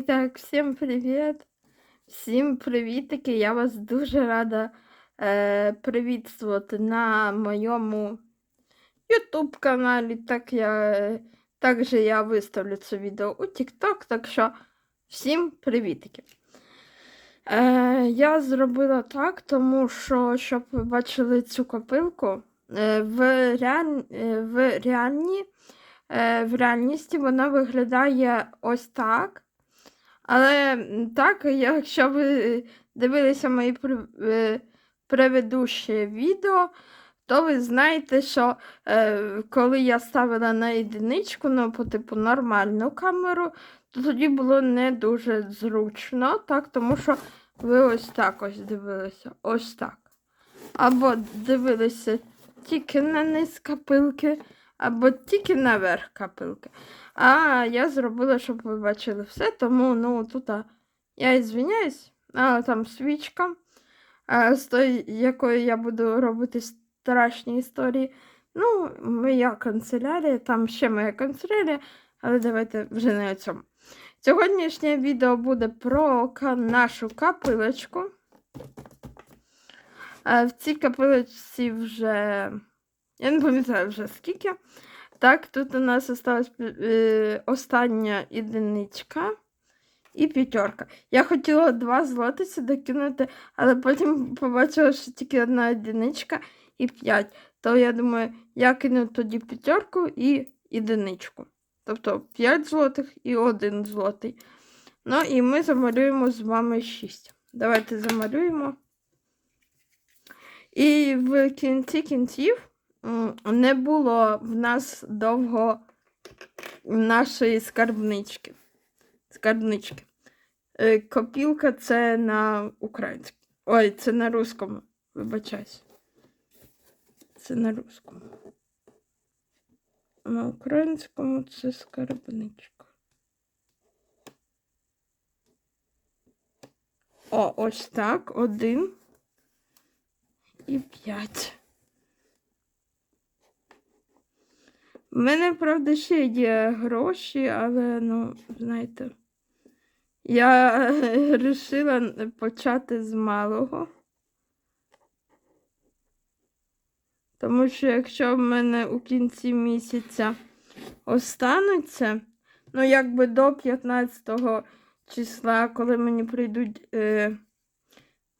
І так, всім привіт! Всім привітики! Я вас дуже рада е, привітствувати на моєму YouTube каналі. Так я, також я виставлю це відео у TikTok, так що всім привітики! Е, я зробила так, тому що, щоб ви бачили цю копилку, е, в, реаль... в, реальні, в реальності вона виглядає ось так. Але так, якщо ви дивилися мої е, предыдущі відео, то ви знаєте, що е, коли я ставила на єдиничку, ну, по типу нормальну камеру, то тоді було не дуже зручно, так, тому що ви ось так ось дивилися, ось так. Або дивилися тільки на низ капилки, або тільки наверх капилки. А я зробила, щоб ви бачили все, тому ну тут а, я ізвиняюсь, а там свічка, а, з тої, якою я буду робити страшні історії. Ну, моя канцелярія, там ще моя канцелярія, але давайте вже не о цьому. Сьогоднішнє відео буде про нашу капилочку. В цій капилочці вже. Я не пам'ятаю вже скільки. Так, тут у нас осталась е, остання єдиничка і п'ятерка. Я хотіла два злотися докинути, але потім побачила, що тільки одна одиничка і п'ять. То я думаю, я кину тоді п'ятерку і єдиничку. Тобто 5 злотих і 1 злотий. Ну і ми замалюємо з вами 6. Давайте замалюємо. І в кінці кінців не було в нас довго нашої скарбнички. Скарбнички. Е, Копілка це на українському. Ой, це на русскому. Вибачаюсь. Це на русскому. На українському це скарбничка. О, ось так. Один і п'ять. У мене, правда, ще є гроші, але, ну, знаєте, я вирішила почати з малого. Тому що якщо в мене у кінці місяця остануться, ну, якби до 15 числа, коли мені прийдуть е,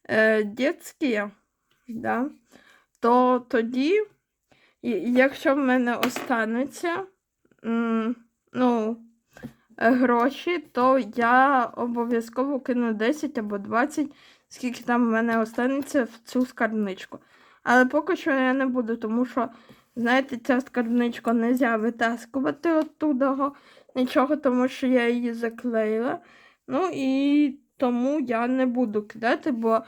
е, дітські, да, то тоді. Якщо в мене остануться ну, е, гроші, то я обов'язково кину 10 або 20, скільки там в мене останеться в цю скарбничку. Але поки що я не буду, тому що, знаєте, ця скарбничка не можна витаскувати оттуда нічого, тому що я її заклеїла. Ну і тому я не буду кидати, бо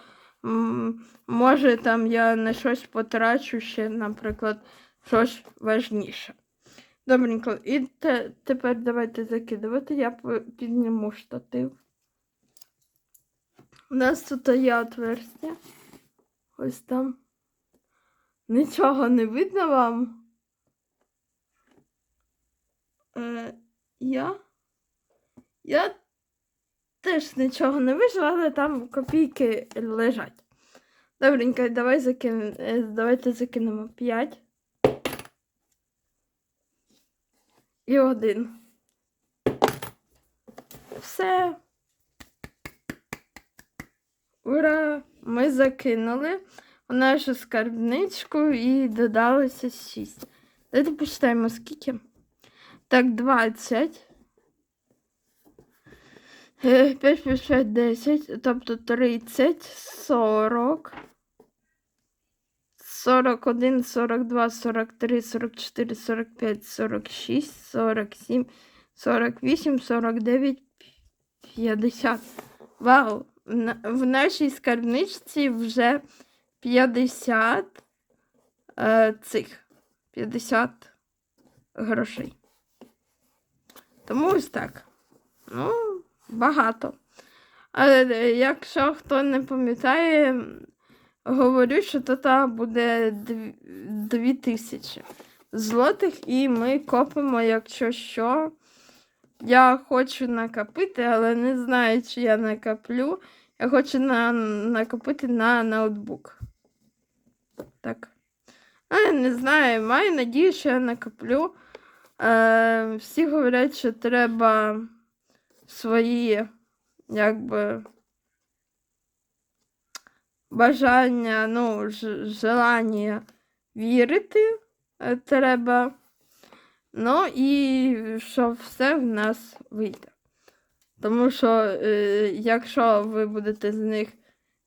може там я на щось потрачу ще, наприклад щось важніше. Добренько, і те, тепер давайте закидувати. Я підніму штатив. У нас тут є отверстя. Ось там. Нічого не видно вам. Е, я. Я теж нічого не вижила, але там копійки лежать. Добренько, давай закин... е, давайте закинемо 5. І один. Все. Ура! Ми закинули у нашу скарбничку і додалося 6. Давайте почитаємо скільки. Так, 20. 5 плюс 5 10, тобто 30, 40. 41, 42, 43, 44, 45, 46, 47, 48, 49, 50. Вау! В нашій скарбничці вже 50 е, цих 50 грошей. Тому ось так. Ну, багато. Але е, якщо хто не пам'ятає, говорю, що тут буде дві, дві тисячі злотих, і ми копимо, якщо що, я хочу накопити, але не знаю, чи я накоплю. Я хочу на, накопити на ноутбук. Так. А, я не знаю, маю надію, що я накоплю. Е, всі говорять, що треба свої, якби, бажання, ну, желання вірити е, треба. Ну і що все в нас вийде. Тому що, е, якщо ви будете з них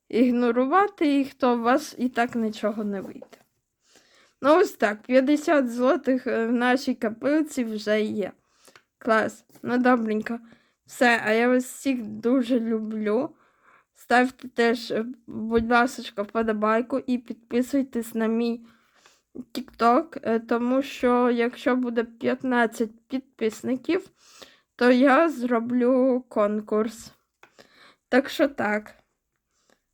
ігнорувати їх, то у вас і так нічого не вийде. Ну, ось так, 50 злотих е, в нашій капилці вже є. Клас. Ну, добренько. Все, а я вас всіх дуже люблю. Ставте теж, е, будь ласка, вподобайку і підписуйтесь на мій TikTok, е, тому що якщо буде 15 підписників, то я зроблю конкурс. Так що так.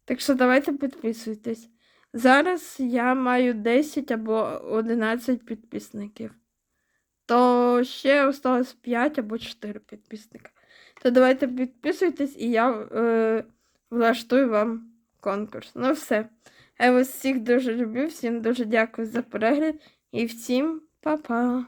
Так що давайте підписуйтесь. Зараз я маю 10 або 11 підписників. То ще осталось 5 або 4 підписника. То давайте підписуйтесь і я е, влаштую вам конкурс. Ну все. Я вас всіх дуже люблю, всім дуже дякую за перегляд і всім па-па!